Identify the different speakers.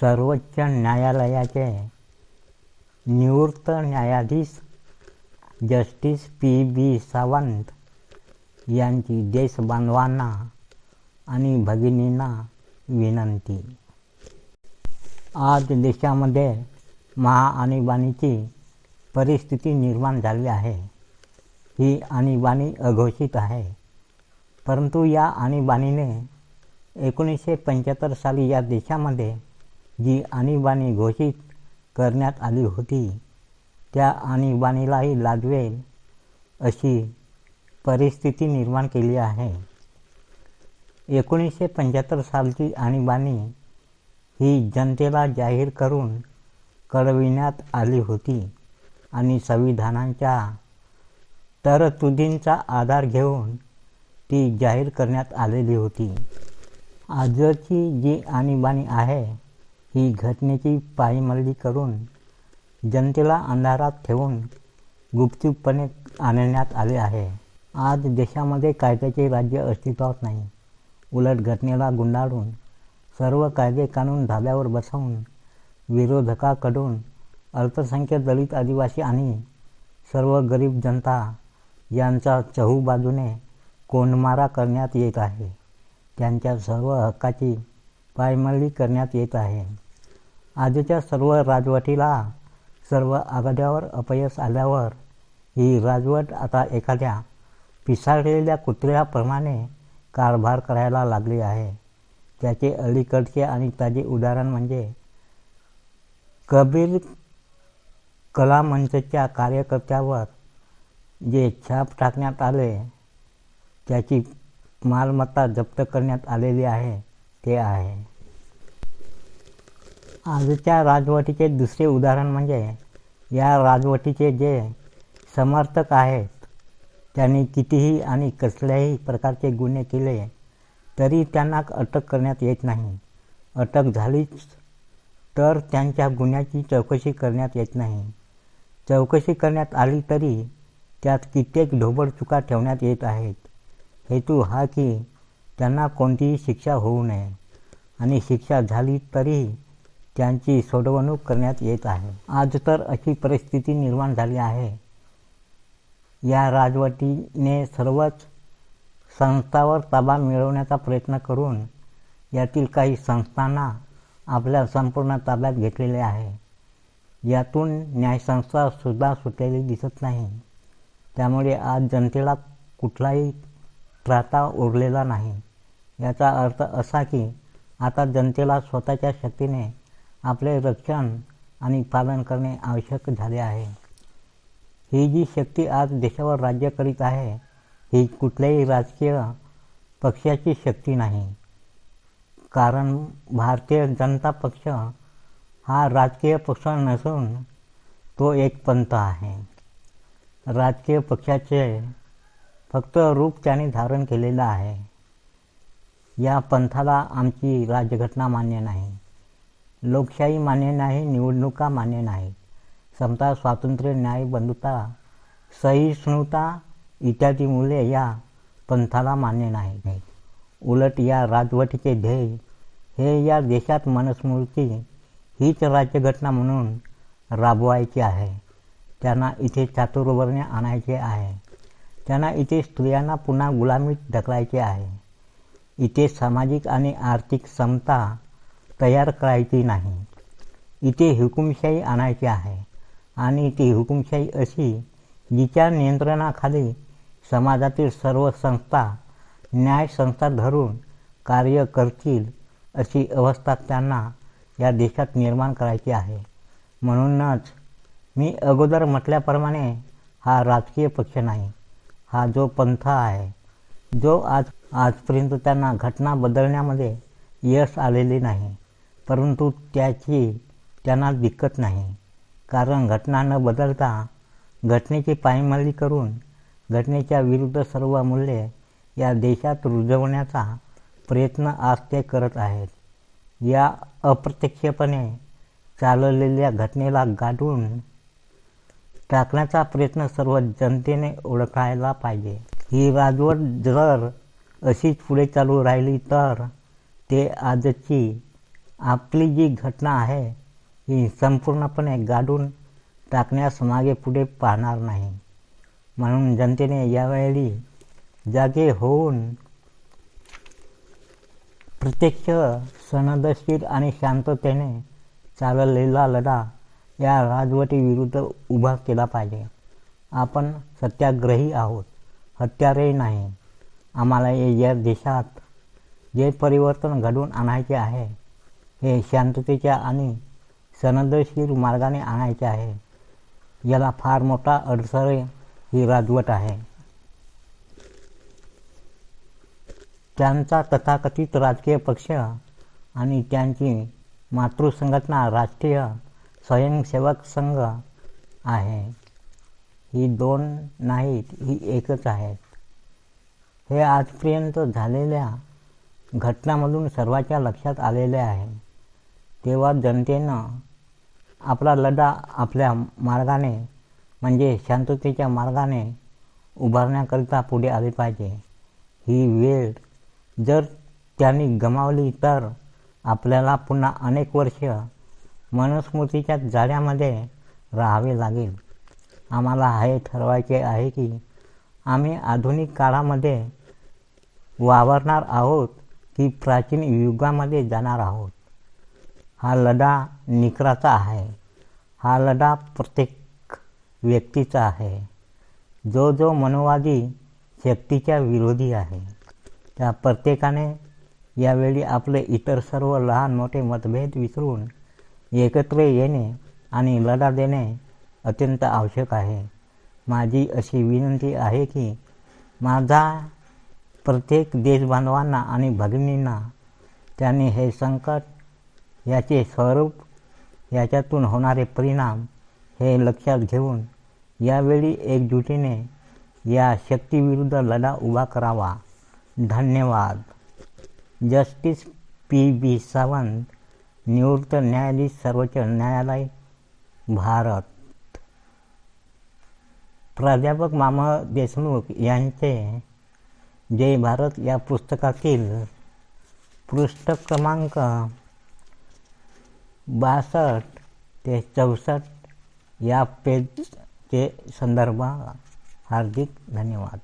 Speaker 1: सर्वोच्च न्यायालयाचे निवृत्त न्यायाधीश जस्टिस पी बी सावंत यांची देशबांधवांना आणि भगिनींना विनंती. आज देशामध्ये महाआणीबाणीची परिस्थिती निर्माण झाली आहे. ही आणीबाणी अघोषित आहे. परंतु या आणीबाणीने एकोणीसशे पंच्याहत्तर साली या देशामध्ये जी आणीबाणी घोषित करण्यात आली होती त्या आणीबाणीलाही लादवेल अशी परिस्थिती निर्माण केली आहे. एकोणीसशे पंच्याहत्तर सालची आणीबाणी ही जनतेला जाहीर करून कळविण्यात आली होती आणि संविधानांच्या तरतुदींचा आधार घेऊन ती जाहीर करण्यात आलेली होती. आजची जी आणीबाणी आहे ही घटनेची पायमल्ली करून जनतेला अंधारात ठेवून गुपचूपपणे आणण्यात आले आहे. आज देशामध्ये कायद्याचे राज्य अस्तित्वात नाही. उलट घटनेला गुंडाळून सर्व कायदे कानून धाब्यावर बसवून विरोधकाकडून अल्पसंख्याक दलित आदिवासी आणि सर्व गरीब जनता यांचा चहूबाजूने कोंडमारा करण्यात येत आहे. त्यांच्या सर्व हक्काची पायमल्ली करण्यात येत आहे. आजच्या सर्व राजवटीला सर्व आघाड्यावर अपयश आल्यावर ही राजवट आता एखाद्या पिसाळलेल्या कुत्र्याप्रमाणे कारभार करायला लागली आहे. त्याचे अलीकडचे आणि ताजे उदाहरण म्हणजे कबीर कला मंचच्या कार्यकर्त्यावर जे छाप टाकण्यात आले त्याची मालमत्ता जप्त करण्यात आलेली आहे ते आहे. आजच्या राजवटीचे दुसरे उदाहरण म्हणजे या राजवटीचे जे समर्थक आहेत त्यांनी कितीही आणि कसल्याही प्रकारचे गुन्हे केले तरी त्यांना अटक करण्यात येत नाही. अटक झालीच तर त्यांच्या गुन्ह्याची चौकशी करण्यात येत नाही. चौकशी करण्यात आली तरी त्यात कित्येक ढोबळ चुका ठेवण्यात येत आहेत. हेतू हा की त्यांना कोणतीही शिक्षा होऊ नये. आणि शिक्षा झाली तरी त्यांची सोडवणूक करण्यात येत आहे. आज तर अशी परिस्थिती निर्माण झाली आहे. या राजवटीने सर्वच संस्थावर ताबा मिळवण्याचा प्रयत्न करून यातील काही संस्थांना आपल्या संपूर्ण ताब्यात घेतलेले आहे. यातून न्यायसंस्था सुद्धा सुटलेली दिसत नाही. त्यामुळे आज जनतेला कुठलाही त्राता उरलेला नाही. याचा अर्थ असा की आता जनतेला स्वतःच्या शक्तीने आपले रक्षण आणि पालन करणे आवश्यक झाले आहे. ही जी शक्ती आज देशावर राज्य करीत आहे ही कुठल्याही राजकीय पक्षाची शक्ती नाही. कारण भारतीय जनता पक्ष हा राजकीय पक्ष नसून तो एक पंथ आहे. राजकीय पक्षाचे फक्त रूप त्याने धारण केलेलं आहे. या पंथाला आमची राजघटना मान्य नाही. लोकशाही मान्य नाही निवडणुका मान्य नाही. समता स्वातंत्र्य न्याय बंधुता सहिष्णुता इत्यादी मूल्ये या पंथाला मान्य नाही. उलट या राजवटीचे ध्येय हे या देशात मनस्मृती हीच राज्यघटना म्हणून राबवायची आहे. त्यांना इथे चातुर्वर्ण्य आणायचे आहे. त्यांना इथे स्त्रियांना पुन्हा गुलामीत ढकलायचे आहे. इथे सामाजिक आणि आर्थिक समता तयार करायची नाही. इथे हुकुमशाही आणायची आहे. आणि ती हुकुमशाही अशी जिच्या नियंत्रणाखाली समाजातील सर्व संस्था न्यायसंस्था धरून कार्य करतील अशी अवस्था त्यांना या देशात निर्माण करायची आहे. म्हणूनच मी अगोदर म्हटल्याप्रमाणे हा राजकीय पक्ष नाही. हा जो पंथ आहे जो आज आजपर्यंत त्यांना घटना बदलण्यामध्ये यश आलेले नाही. परंतु त्याची त्यांना दिक्कत नाही. कारण घटना न बदलता घटनेची पायमल्ली करून घटनेच्या विरुद्ध सर्व मूल्ये या देशात रुजवण्याचा प्रयत्न आज ते करत आहेत. या अप्रत्यक्षपणे चाललेल्या घटनेला गाडून टाकण्याचा प्रयत्न सर्व जनतेने ओळखायला पाहिजे. ही राजवट जर अशीच पुढे चालू राहिली तर ते आजची आपली जी घटना आहे ही संपूर्णपणे गाडून टाकण्यास मागे पुढे पाहणार नाही. म्हणून जनतेने यावेळी जागे होऊन प्रत्यक्ष सनदशीर आणि शांततेने चाललेला लढा या राजवटीविरुद्ध उभा केला पाहिजे. आपण सत्याग्रही आहोत हत्यारही नाही. आम्हाला या देशात जे परिवर्तन घडवून आणायचे आहे हे शांततेच्या आणि सनदशीर मार्गाने आणायचे आहे. याला फार मोठा अडसर ही राजवट आहे. त्यांचा तथाकथित राजकीय पक्ष आणि त्यांची मातृसंघटना राष्ट्रीय स्वयंसेवक संघ आहे. ही दोन नाहीत ही एकच आहेत. हे आजपर्यंत झालेल्या घटनामधून सर्वांच्या लक्षात आलेले आहे. तेव्हा जनतेनं आपला लढा आपल्या मार्गाने म्हणजे शांततेच्या मार्गाने उभारण्याकरिता पुढे आले पाहिजे. ही वेळ जर त्यांनी गमावली तर आपल्याला पुन्हा अनेक वर्ष मनुस्मृतीच्या जाळ्यामध्ये राहावे लागेल. आम्हाला हे ठरवायचे आहे की आम्ही आधुनिक काळामध्ये वावरणार आहोत की प्राचीन युगामध्ये जाणार आहोत. हा लढा निकराचा आहे. हा लढा प्रत्येक व्यक्तीचा आहे. जो जो मनोवादी शक्तीच्या विरोधी आहे त्या प्रत्येकाने यावेळी आपले इतर सर्व लहान मोठे मतभेद विसरून एकत्र येणे आणि लढा देणे अत्यंत आवश्यक आहे. माझी अशी विनंती आहे की माझा प्रत्येक देशबांधवांना आणि भगिनींना त्यांनी हे संकट याचे स्वरूप याच्यातून होणारे परिणाम हे लक्षात घेऊन यावेळी एकजुटीने या शक्तीविरुद्ध लढा उभा करावा. धन्यवाद. जस्टिस पी बी सावंत निवृत्त न्यायाधीश सर्वोच्च न्यायालय भारत. प्राध्यापक मामा देशमुख यांचे जय भारत या पुस्तकातील पृष्ठ क्रमांक बासष्ट ते चौसष्ट या पेजचे संदर्भ हार्दिक धन्यवाद.